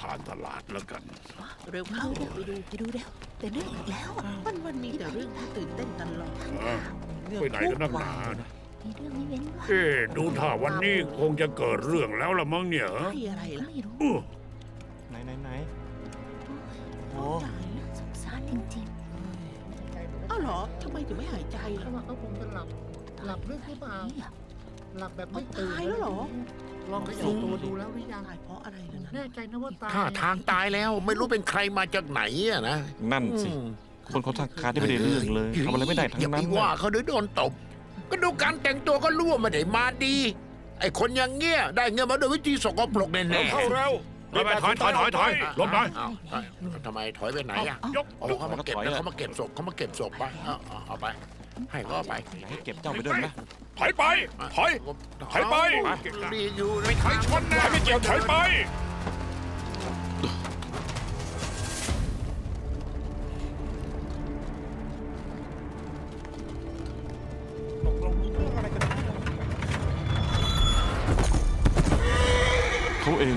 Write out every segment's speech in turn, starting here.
ผ่านตลาดแล้วกัน เร็วเข้าเร็วไปดูไปดูเร็วเป็นเรื่องอีกแล้วอะวันวันๆมีแต่เรื่องที่ตื่นเต้นตลอดเออไปไหนกันนักหนา มีเรื่องไม่เว้นว่างเอ๊ะดูท่าวันนี้คงจะเกิดเรื่องแล้วละมั้งเนี่ยใช่อะไรล่ะไม่รู้อื้อไหนไหนไหนโอ้โอ้ตายแล้วสงสารจริงเอ้าเหรอทำไมถึงไม่หายใจถ้าล่ะว่าเขาคงจะหลับๆหลับลึกหรือเปล่านี่อะ หลับแบบไม่ตื่นตายแล้วเหรอ ลองขยับตัวดูแล้วหรือยังตายเพราะอะไรล่ะนะแน่ใจนะว่าตายท่าทางตายแล้วไม่รู้เป็นใครมาจากไหนอะนะนั่นสิ คนเขาทางการที่ไม่ได้เรื่องเลยทำอะไรไม่ได้ทั้อย่างไปนั้นว่าน่ะเขาเดี๋ยวโดนตบ ก็ดูการแต่งตัวก็รู้ว่าไม่ได้มาดี ไอ้คนอย่างเงี้ยได้เงินมาโดยวิธีสกปรกแน่ๆเข้าเร็วไปไปถอยถอยถอยถอยหลบหน่อยอ้าวเอ้ยทำไมถอยไปไหนอะยกโอ้เขามาเก็บนะเขามาเก็บศพเขามาเก็บศพไปเอาเอาเอาไป ให้เขาเอาไปอย่าให้เก็บเจ้าไปด้วยนะ ถอยไปถอยถอยไปรีอยู่ไม่ถอยชนนะไม่เกี่ยวถอยไปตกลงเรื่องอะไรกันเขาเอง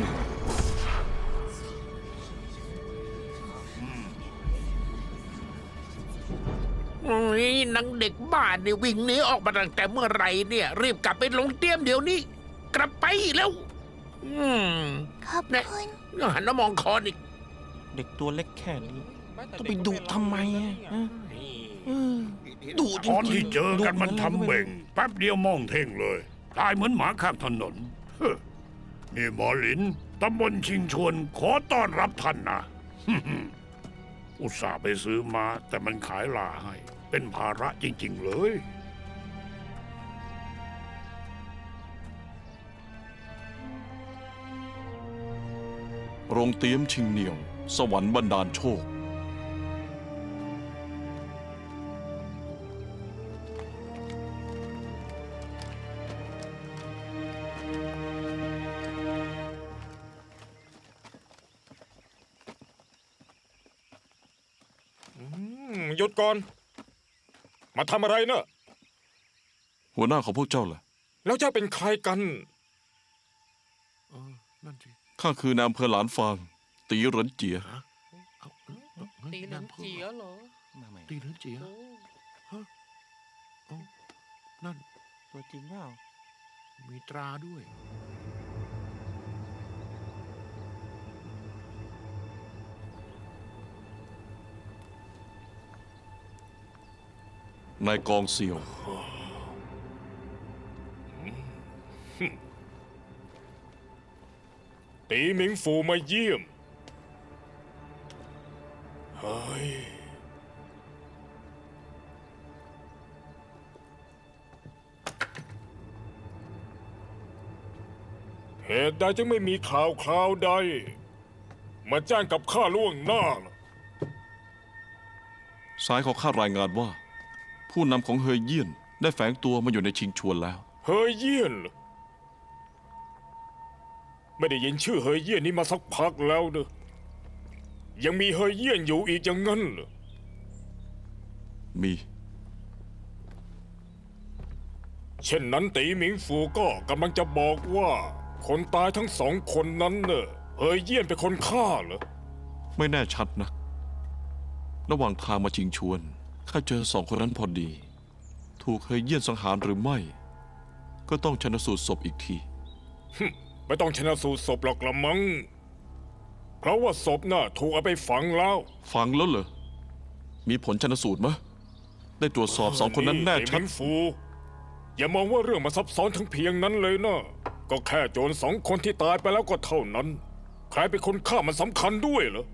อ้ยนังเด็กบ้านเนี่ยวิ่งหนีออกมาตั้งแต่เมื่อไหรเนี่ย รีบกลับไปลงเตี้ยมเดี๋ยวนี้ กลับไปแล้ว อืมขอบเนี่ยคุณหันมามองคอนอีก เด็กตัวเล็กแค่นี้ต้องไปดุทำไมอะฮะเออดุจตอนริที่งๆเจอกันมันดุหทำอะไรก็ไรู้เบ่ง แป๊บเดียวมองเท่งเลยตายเหมือนหมาข้างถนนเฮ้อนี่หมอหลินตำบลชิงชวนขอต้อนรับท่านนะ อุตส่าห์ไปซื้อมา แต่มันขายลาให้ เป็นภาระจริง ๆ เลย โรงเตี้ยมชิงเหนียว สวรรค์บันดาลโชค อืมหยุดก่อน มาทำอะไรเนอะหัวหน้าของพวกเจ้าล่ะแล้วเจ้าเป็นใครกัน เออนั่นสิข้าคือนายอำเภอหลานฟางตีเหรินเจีย เอาฮ้ยตีเหลินเจียเหรอตีเหลินเจียโอ้นั่นตัวจริงเปล่ามีตราด้วย นายกองเซียว ตีหมิงฟูมาเยี่ยม เฮ้ย เหตุใดจึงไม่มีข่าวคราวใด มาแจ้งกับข้าล่วงหน้าล่ะ สายของข้ารายงานว่า ผู้นำของเฮยเยี่ยนได้แฝงตัวมาอยู่ในชิงชวนแล้ว เฮยเยี่ยนเหรอไม่ได้ยินชื่อเฮยเยี่ยนนี้มาสักพักแล้วเนอะยังมีเฮยเยี่ยนอยู่อีกอย่างนั้นเหรอมี เช่นนั้นตีหมิงฟูก็กำลังจะบอกว่า คนตายทั้งสองคนนั้นเนอะเฮยเยี่ยนเป็นคนฆ่าเหรอไม่แน่ชัดนะ ระหว่างทางมาชิงชวน ข้าเจอสองคนนั้นพอดี ถูกเฮยเยี่ยนสังหารหรือไม่ ก็ต้องชนสูตรศพอีกที ไม่ต้องชนะสูตรศพหรอกละมัง้งเพราะว่าศพน่ะถูกเอาไปฝังแล้ว ฟังแล้วเหรอ มีผลชนสูตรมะ ได้ตรวจสอบสองคนนั้นแน่ตีหชัดมิงฟู อย่ามองว่าเรื่องมาซับซ้อนทั้งเพียงนั้นเลยนะ ก็แค่โจรสองคนที่ตายไปแล้วก็เท่านั้น ใครเป็นคนฆ่ามันสำคัญด้วยเหรอ